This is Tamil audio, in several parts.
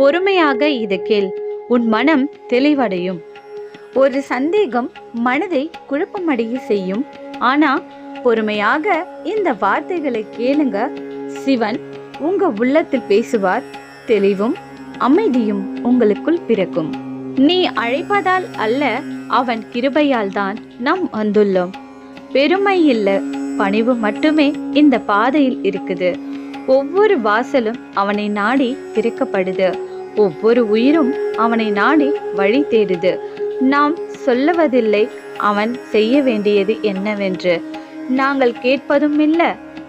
பொறுமையாக இது கேள். உன் மனம் தெளிவடையும். ஒரு சந்தேகம் மனதை குழப்பமடைய செய்யும். ஆனா பொறுமையாக இந்த வார்த்தைகளை கேளுங்க. சிவன் உங்க உள்ளத்தில் பேசுவார் தெளிவும் அமைதியும் உங்களுக்குள் பிறக்கும். நீ அழைப்பதால் அல்ல அவன் கிருபையால் தான் நாம் வந்துள்ளோம். பெருமை இல்ல பணிவு மட்டுமே இந்த பாதையில் இருக்குது. ஒவ்வொரு வாசலும் அவனை நாடி திறக்கப்படுது. ஒவ்வொரு உயிரும் அவனை நாடி வழி தேடுது. நாம் சொல்லுவதில்லை அவன் செய்ய வேண்டியது என்னவென்று. நாங்கள் கேட்பதும் இல்லை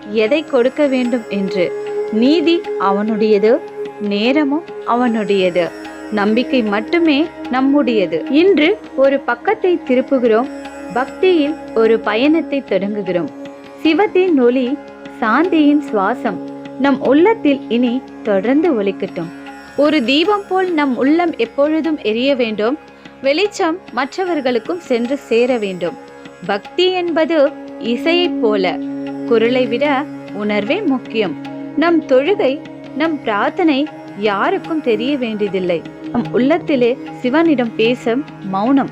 எதை கொடுக்க வேண்டும் என்று. நீதி அவனுடையது நேரமும் அவனுடையது. நம்பிக்கை மட்டுமே நம்முடையது. இன்று ஒரு பக்கத்தை திருப்புகிறோம் பக்தியில் ஒரு பயணத்தை தொடங்குகிறோம். சிவத்தின் ஒளி சாந்தியின் சுவாசம் நம் உள்ளத்தில் இனி தொடர்ந்து ஒலிக்கட்டும். ஒரு தீபம் போல் நம் உள்ளம் எப்பொழுதும் எரிய வேண்டும். வெளிச்சம் மற்றவர்களுக்கும் சென்று சேர வேண்டும். பக்தி என்பது இசையைப் போல. குரலை விட உணர்வே முக்கியம். நம் தொழுகை நம் பிரார்த்தனை யாருக்கும் தெரிய வேண்டியதில்லை. நம் உள்ளத்திலே சிவனிடம் பேசும் மௌனம்.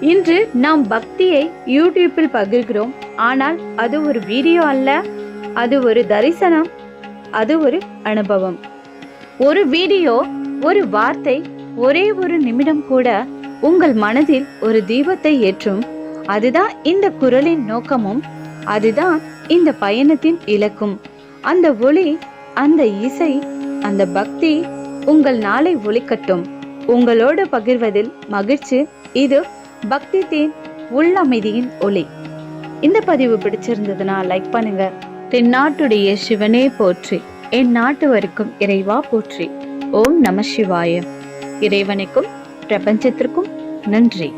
இன்று நாம் பக்தியை யூடியூப்பில் பகிர்கிறோம். ஆனால் அது ஒரு வீடியோ அல்ல. அது ஒரு தரிசனம். அது ஒரு அனுபவம். ஒரு வீடியோ ஒரு வார்த்தை ஒரே ஒரு நிமிடம் கூட உங்கள் மனதில் ஒரு தீபத்தை ஏற்றும். அதுதான் இந்த குரலின் நோக்கமும் அதுதான் இந்த பயணத்தின் இலக்கும். அந்த ஒளி அந்த இசை அந்த பக்தி உங்கள் நாளை ஒளிக்கட்டும். உங்களோடு பகிர்வதில் மகிழ்ச்சி. இது பக்தி தேன் உள்ளமைதியின் ஒளி. இந்த பதிவு பிடிச்சிருந்ததுன்னா லைக் பண்ணுங்க. தென்னாட்டுடைய சிவனே போற்றி. என் நாட்டுவருக்கும் இறைவா போற்றி. ஓம் நம சிவாய. இறைவனுக்கும் பிரபஞ்சத்திற்கும் நன்றி.